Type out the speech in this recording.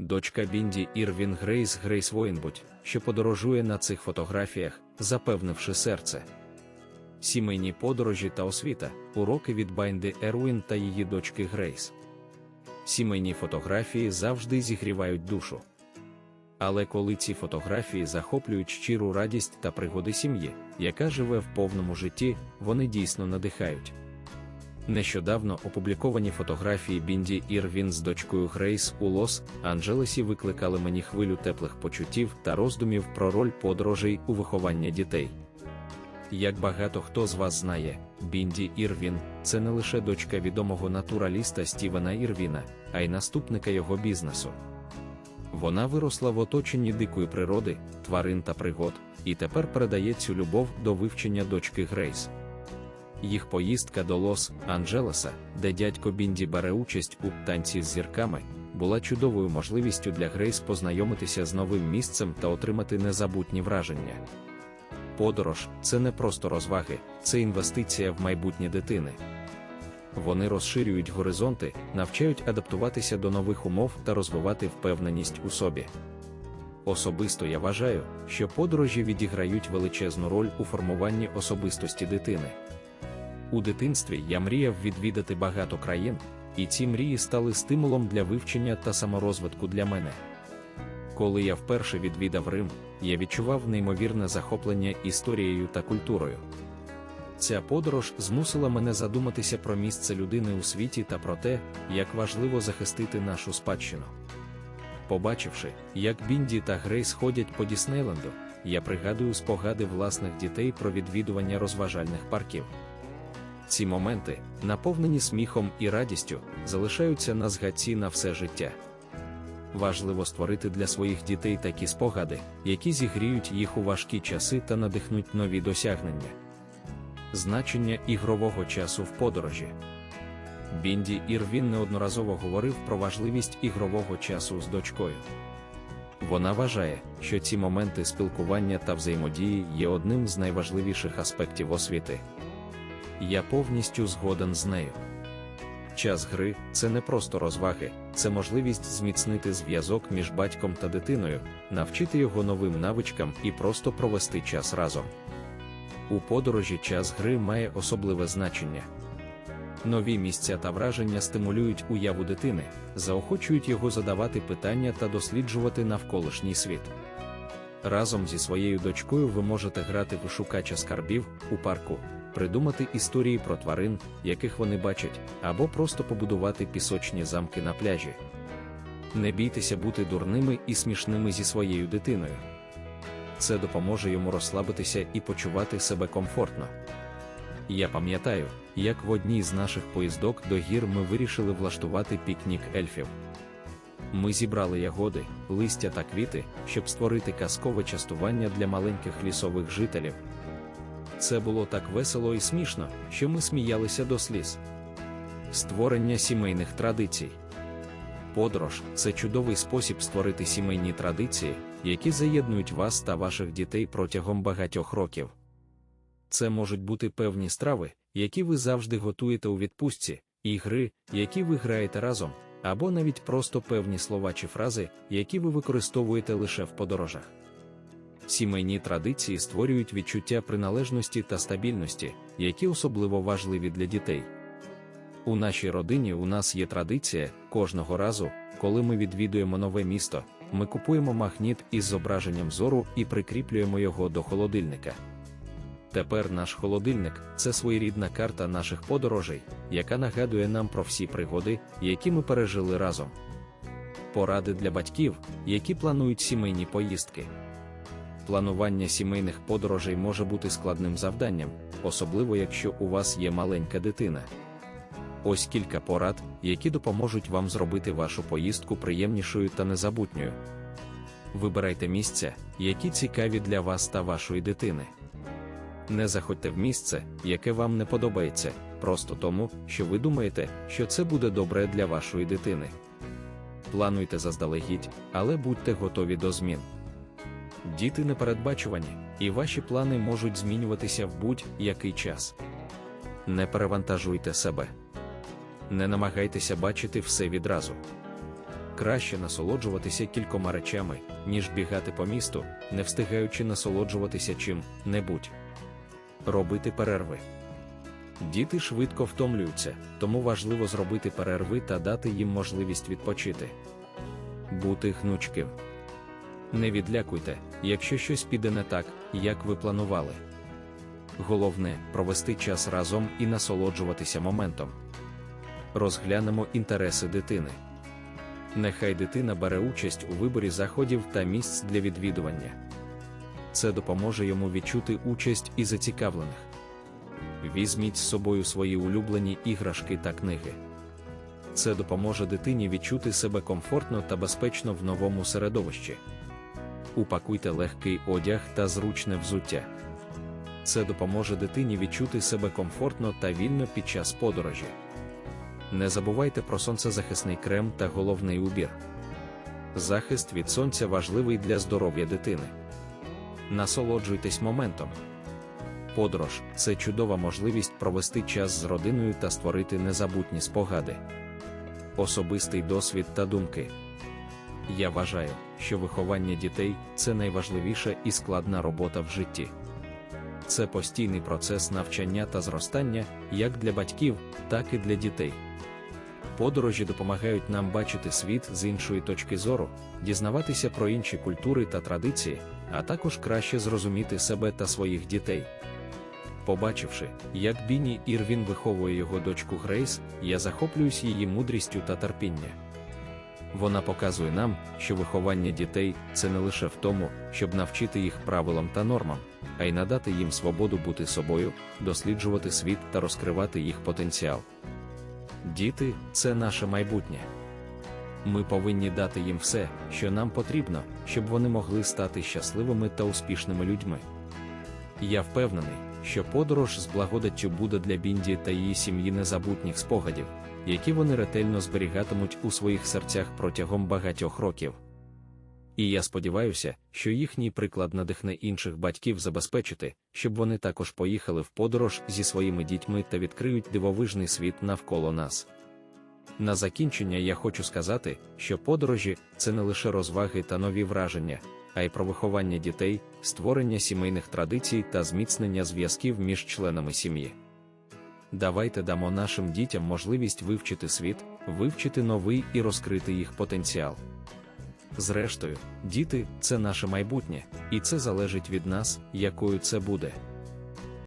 дочка Бінді Ірвін Грейс Грейс Воїнбудь, що подорожує на цих фотографіях, запевнивши серце. Сімейні подорожі та освіта, уроки від Байнди Ервін та її дочки Грейс. Сімейні фотографії завжди зігрівають душу. Але коли ці фотографії захоплюють щиру радість та пригоди сім'ї, яка живе в повному житті, вони дійсно надихають. Нещодавно опубліковані фотографії Бінді Ірвін з дочкою Грейс у Лос-Анджелесі викликали мені хвилю теплих почуттів та роздумів про роль подорожей у вихованні дітей. Як багато хто з вас знає, Бінді Ірвін це не лише дочка відомого натураліста Стівена Ірвіна, а й наступника його бізнесу. Вона виросла в оточенні дикої природи, тварин та пригод, і тепер передає цю любов до вивчення дочки Грейс. Їх поїздка до Лос-Анджелеса, де дядько Бінді бере участь у танці з зірками, була чудовою можливістю для Грейс познайомитися з новим місцем та отримати незабутні враження. Подорож це не просто розваги, це інвестиція в майбутнє дитини. Вони розширюють горизонти, навчають адаптуватися до нових умов та розвивати впевненість у собі. Особисто я вважаю, що подорожі відіграють величезну роль у формуванні особистості дитини. У дитинстві я мріяв відвідати багато країн, і ці мрії стали стимулом для вивчення та саморозвитку для мене. Коли я вперше відвідав Рим, я відчував неймовірне захоплення історією та культурою. Ця подорож змусила мене задуматися про місце людини у світі та про те, як важливо захистити нашу спадщину. Побачивши, як Бінді та Грейс ходять по Діснейленду, я пригадую спогади власних дітей про відвідування розважальних парків. Ці моменти, наповнені сміхом і радістю, залишаються на згадці на все життя. Важливо створити для своїх дітей такі спогади, які зігріють їх у важкі часи та надихнуть нові досягнення. Значення ігрового часу в подорожі. Бінді Ірвін неодноразово говорив про важливість ігрового часу з дочкою. Вона вважає, що ці моменти спілкування та взаємодії є одним з найважливіших аспектів освіти. Я повністю згоден з нею. Час гри це не просто розваги, це можливість зміцнити зв'язок між батьком та дитиною, навчити його новим навичкам і просто провести час разом. У подорожі час гри має особливе значення. Нові місця та враження стимулюють уяву дитини, заохочують його задавати питання та досліджувати навколишній світ. Разом зі своєю дочкою ви можете грати в шукача скарбів у парку, придумати історії про тварин, яких вони бачать, або просто побудувати пісочні замки на пляжі. Не бійтеся бути дурними і смішними зі своєю дитиною. Це допоможе йому розслабитися і почувати себе комфортно. Я пам'ятаю, як в одній з наших поїздок до гір ми вирішили влаштувати пікнік ельфів. Ми зібрали ягоди, листя та квіти, щоб створити казкове частування для маленьких лісових жителів. Це було так весело і смішно, що ми сміялися до сліз. Створення сімейних традицій. Подорож це чудовий спосіб створити сімейні традиції, які заєднують вас та ваших дітей протягом багатьох років. Це можуть бути певні страви, які ви завжди готуєте у відпустці, ігри, які ви граєте разом, або навіть просто певні слова чи фрази, які ви використовуєте лише в подорожах. Сімейні традиції створюють відчуття приналежності та стабільності, які особливо важливі для дітей. У нашій родині у нас є традиція кожного разу, коли ми відвідуємо нове місто, ми купуємо магніт із зображенням зору і прикріплюємо його до холодильника. Тепер наш холодильник це своєрідна карта наших подорожей, яка нагадує нам про всі пригоди, які ми пережили разом. Поради для батьків, які планують сімейні поїздки. Планування сімейних подорожей може бути складним завданням, особливо якщо у вас є маленька дитина. Ось кілька порад, які допоможуть вам зробити вашу поїздку приємнішою та незабутньою. Вибирайте місця, які цікаві для вас та вашої дитини. Не заходьте в місце, яке вам не подобається, просто тому, що ви думаєте, що це буде добре для вашої дитини. Плануйте заздалегідь, але будьте готові до змін. Діти непередбачувані, і ваші плани можуть змінюватися в будь-який час. Не перевантажуйте себе. Не намагайтеся бачити все відразу. Краще насолоджуватися кількома речами, ніж бігати по місту, не встигаючи насолоджуватися чим-небудь. Робити перерви. Діти швидко втомлюються, тому важливо зробити перерви та дати їм можливість відпочити. Бути гнучким. Не відлякуйте, якщо щось піде не так, як ви планували. Головне провести час разом і насолоджуватися моментом. Розглянемо інтереси дитини. Нехай дитина бере участь у виборі заходів та місць для відвідування. Це допоможе йому відчути участь і зацікавлених. Візьміть з собою свої улюблені іграшки та книги. Це допоможе дитині відчути себе комфортно та безпечно в новому середовищі. Упакуйте легкий одяг та зручне взуття. Це допоможе дитині відчути себе комфортно та вільно під час подорожі. Не забувайте про сонцезахисний крем та головний убір. Захист від сонця важливий для здоров'я дитини. Насолоджуйтесь моментом. Подорож це чудова можливість провести час з родиною та створити незабутні спогади. Особистий досвід та думки. Я вважаю, що виховання дітей це найважливіша і складна робота в житті. Це постійний процес навчання та зростання як для батьків, так і для дітей. Подорожі допомагають нам бачити світ з іншої точки зору, дізнаватися про інші культури та традиції, а також краще зрозуміти себе та своїх дітей. Побачивши, як Біні Ірвін виховує його дочку Грейс, я захоплююсь її мудрістю та терпіння. Вона показує нам, що виховання дітей це не лише в тому, щоб навчити їх правилам та нормам, а й надати їм свободу бути собою, досліджувати світ та розкривати їх потенціал. Діти це наше майбутнє. Ми повинні дати їм все, що нам потрібно, щоб вони могли стати щасливими та успішними людьми. Я впевнений, що подорож з благодаттю буде для Бінді та її сім'ї незабутніх спогадів, які вони ретельно зберігатимуть у своїх серцях протягом багатьох років. І я сподіваюся, що їхній приклад надихне інших батьків забезпечити, щоб вони також поїхали в подорож зі своїми дітьми та відкриють дивовижний світ навколо нас. На закінчення я хочу сказати, що подорожі це не лише розваги та нові враження, а й про виховання дітей, створення сімейних традицій та зміцнення зв'язків між членами сім'ї. Давайте дамо нашим дітям можливість вивчити світ, вивчити новий і розкрити їх потенціал. Зрештою, діти це наше майбутнє, і це залежить від нас, якою це буде.